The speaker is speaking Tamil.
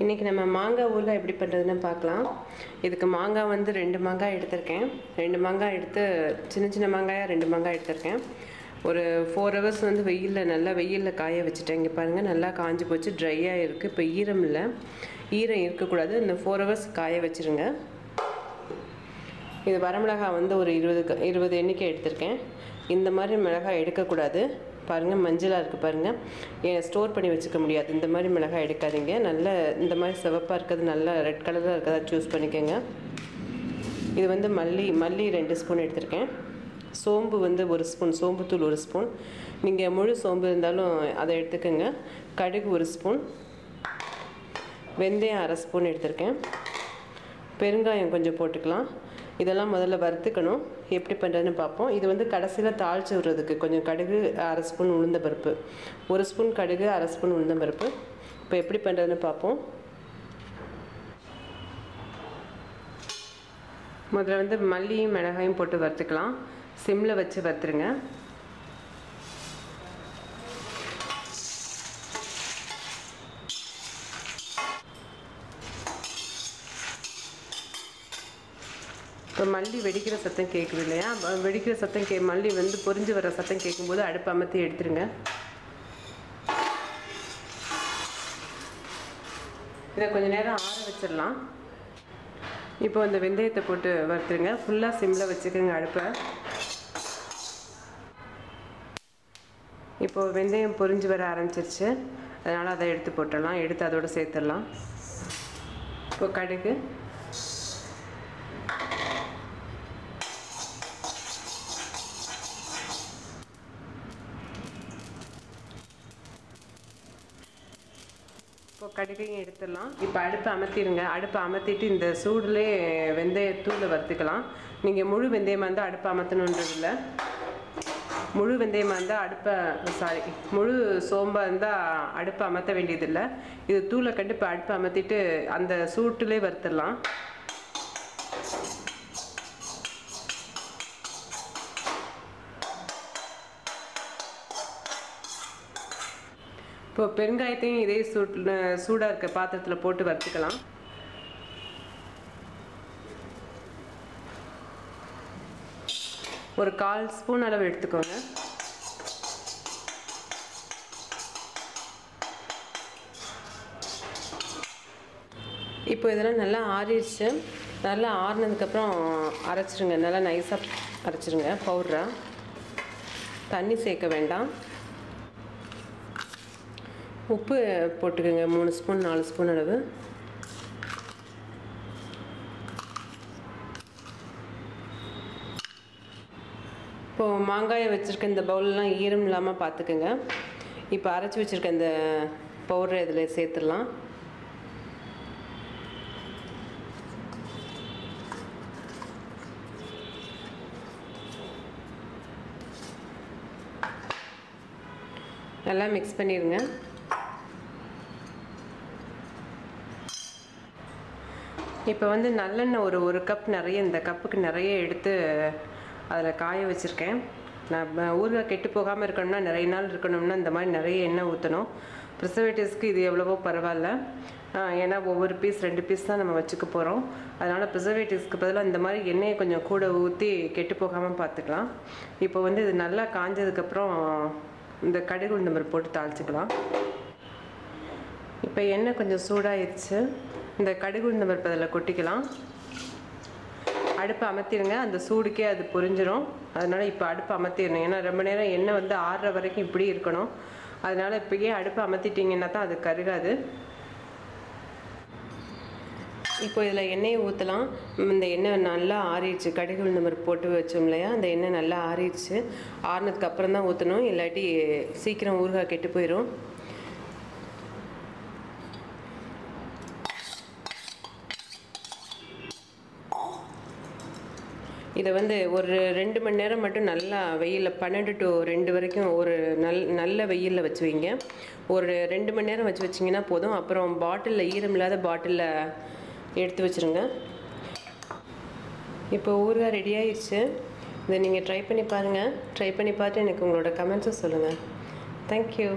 இன்றைக்கி நம்ம மாங்காய் ஊரில் எப்படி பண்ணுறதுன்னு பார்க்கலாம். இதுக்கு மாங்காய் வந்து ரெண்டு மாங்காய் எடுத்திருக்கேன். ரெண்டு மாங்காய் எடுத்து சின்ன சின்ன மாங்காயாக ரெண்டு மாங்காய் எடுத்திருக்கேன். ஒரு ஃபோர் ஹவர்ஸ் வந்து வெயிலில் நல்லா வெயிலில் காய வச்சுட்டேன். இங்கே பாருங்கள் நல்லா காஞ்சி போச்சு. ட்ரையாக இருக்குது இப்போ ஈரம் இல்லை. ஈரம் இருக்கக்கூடாது. இந்த ஃபோர் ஹவர்ஸ் காய வச்சுருங்க. இது வரமிளகாய் வந்து ஒரு இருபது இருபது எண்ணிக்கை எடுத்திருக்கேன். இந்த மாதிரி மிளகாய் எடுக்கக்கூடாது. பாருங்கள் மஞ்சளாக இருக்குது பாருங்கள் ஏன் ஸ்டோர் பண்ணி வச்சுக்க முடியாது. இந்த மாதிரி மிளகாய் எடுக்காதீங்க. நல்ல இந்த மாதிரி சிவப்பாக இருக்கிறது நல்லா ரெட் கலராக இருக்கிறதா சூஸ் பண்ணிக்கோங்க. இது வந்து மல்லி மல்லி ரெண்டு ஸ்பூன் எடுத்திருக்கேன். சோம்பு வந்து ஒரு ஸ்பூன் சோம்புத்தூள் ஒரு ஸ்பூன். நீங்கள் முழு சோம்பு இருந்தாலும் அதை எடுத்துக்கோங்க. கடுகு ஒரு ஸ்பூன். வெந்தயம் அரை ஸ்பூன் எடுத்திருக்கேன். பெருங்காயம் கொஞ்சம் போட்டுக்கலாம். இதெல்லாம் முதல்ல வறுத்துக்கணும். எப்படி பண்ணுறதுன்னு பார்ப்போம். இது வந்து கடைசியில் தாளிச்சு விடுறதுக்கு கொஞ்சம் கடுகு அரை ஸ்பூன் உளுந்த பருப்பு. ஒரு ஸ்பூன் கடுகு அரை ஸ்பூன் உளுந்த பருப்பு. இப்போ எப்படி பண்ணுறதுன்னு பார்ப்போம். முதல்ல வந்து மல்லியும் மிளகாயும் போட்டு வறுத்துக்கலாம். சிம்மில் வச்சு வறுத்துருங்க. இப்போ மல்லி வெடிக்கிற சத்தம் கேட்குது இல்லையா? வெடிக்கிற சத்தம் கே மல்லி வந்து பொரிஞ்சு வர சத்தம் கேட்கும்போது அடுப்பு அமர்த்தி எடுத்துருங்க. இதை கொஞ்சம் நேரம் ஆற வச்சிடலாம். இப்போ இந்த வெந்தயத்தை போட்டு வறுத்துருங்க. ஃபுல்லாக சிம்மில் வச்சுக்கோங்க அடுப்பை. இப்போது வெந்தயம் பொரிஞ்சு வர ஆரம்பிச்சிருச்சு. அதனால் அதை எடுத்து போட்டுடலாம். எடுத்து அதோடு சேர்த்துடலாம். இப்போ கடுகு. இப்போ கடுகையும் எடுத்துடலாம். இப்போ அடுப்பை அமர்த்திடுங்க. அடுப்பை அமர்த்திட்டு இந்த சூடுலேயே வெந்தயத்தூளை வறுத்துக்கலாம். நீங்கள் முழு வெந்தயமாக இருந்தால் அடுப்பை அமர்த்தணுன்றது இல்லை. முழு வெந்தயமாக இருந்தால் அடுப்பை சாரி முழு சோம்பாக இருந்தால் அடுப்பை அமர்த்த வேண்டியதில்லை இது தூளை கண்டு இப்போ அடுப்பை அமர்த்திட்டு அந்த சூட்டுலேயே வறுத்துடலாம். இப்போ பெருங்காயத்தையும் இதே சூட் சூடாக இருக்க பாத்திரத்தில் போட்டு வறுத்துக்கலாம். ஒரு கால் ஸ்பூன் அளவு எடுத்துக்கோங்க. இப்போ இதெல்லாம் நல்லா ஆறிடுச்சு. நல்லா ஆறினதுக்கப்புறம் அரைச்சிருங்க. நல்லா நைஸாக அரைச்சிருங்க. பவுடராக தண்ணி சேர்க்க வேண்டாம். உப்பு போட்டுக்கோங்க. மூணு ஸ்பூன் நாலு ஸ்பூன் அளவு. இப்போது மாங்காயை வச்சுருக்க இந்த பவுல்லாம் ஈரம் இல்லாமல் பார்த்துக்குங்க இப்போ அரைச்சி வச்சுருக்க இந்த பவுடர் இதில் சேர்த்துடலாம். நல்லா மிக்ஸ் பண்ணிடுங்க. இப்போ வந்து நல்லெண்ணெய் ஒரு ஒரு கப் நிறைய இந்த கப்புக்கு நிறைய எடுத்து அதில் காய வச்சுருக்கேன். நான் ஊறுகாய் கெட்டு போகாமல் இருக்கணும்னா நிறைய நாள் இருக்கணும்னா இந்த மாதிரி நிறைய எண்ணெய் ஊற்றணும் ப்ரிசர்வேட்டிவ்ஸ்க்கு இது எவ்வளவோ பரவாயில்ல. ஏன்னா ஒவ்வொரு பீஸ் ரெண்டு பீஸ் தான் நம்ம வச்சுக்க போகிறோம் அதனால் ப்ரிசர்வேட்டிவ்ஸ்க்கு பதிலாக இந்த மாதிரி எண்ணெயை கொஞ்சம் கூட ஊற்றி கெட்டு போகாமல் பார்த்துக்கலாம் இப்போ வந்து இது நல்லா காஞ்சதுக்கப்புறம் இந்த கடுகு இந்த மாதிரி போட்டு தாளிச்சிக்கலாம். இப்போ எண்ணெய் கொஞ்சம் சூடாகிடுச்சு இந்த கடுகு உளுந்தம் பருப்பு அதில் கொட்டிக்கலாம். அடுப்பை அமர்த்திடுங்க அந்த சூடுக்கே அது புரிஞ்சிடும் அதனால் இப்போ அடுப்பை அமர்த்திடணும் ஏன்னா ரொம்ப நேரம் எண்ணெய் வந்து ஆறுற வரைக்கும் இப்படி இருக்கணும். அதனால் இப்போயே அடுப்பை அமர்த்திட்டிங்கன்னா தான் அது கருகாது. இப்போ இதில் எண்ணெயை ஊற்றலாம் இந்த எண்ணெய் நல்லா ஆறிடுச்சு. கடுகு உளுந்த மாதிரி போட்டு வச்சோம் இல்லையா? அந்த எண்ணெய் நல்லா ஆறிடுச்சு. ஆறினதுக்கு அப்புறம் தான் ஊற்றணும் இல்லாட்டி சீக்கிரம் ஊறுகாய் கெட்டு போயிடும் இதை வந்து ஒரு ரெண்டு மணி நேரம் மட்டும் நல்லா வெயிலில் பன்னெண்டு டு ரெண்டு வரைக்கும் ஒரு நல் நல்ல வெயிலில் வச்சு வைங்க ஒரு ரெண்டு மணி நேரம் வச்சு வச்சிங்கன்னா போதும். அப்புறம் பாட்டிலில் ஈரம் இல்லாத பாட்டிலில் எடுத்து வச்சுருங்க. இப்போ ஊறுகாய் ரெடி ஆயிடுச்சு இதை நீங்கள் ட்ரை பண்ணி பாருங்கள் ட்ரை பண்ணி பார்த்து எனக்கு உங்களோட கமெண்ட்ஸை சொல்லுங்கள் தேங்க்யூ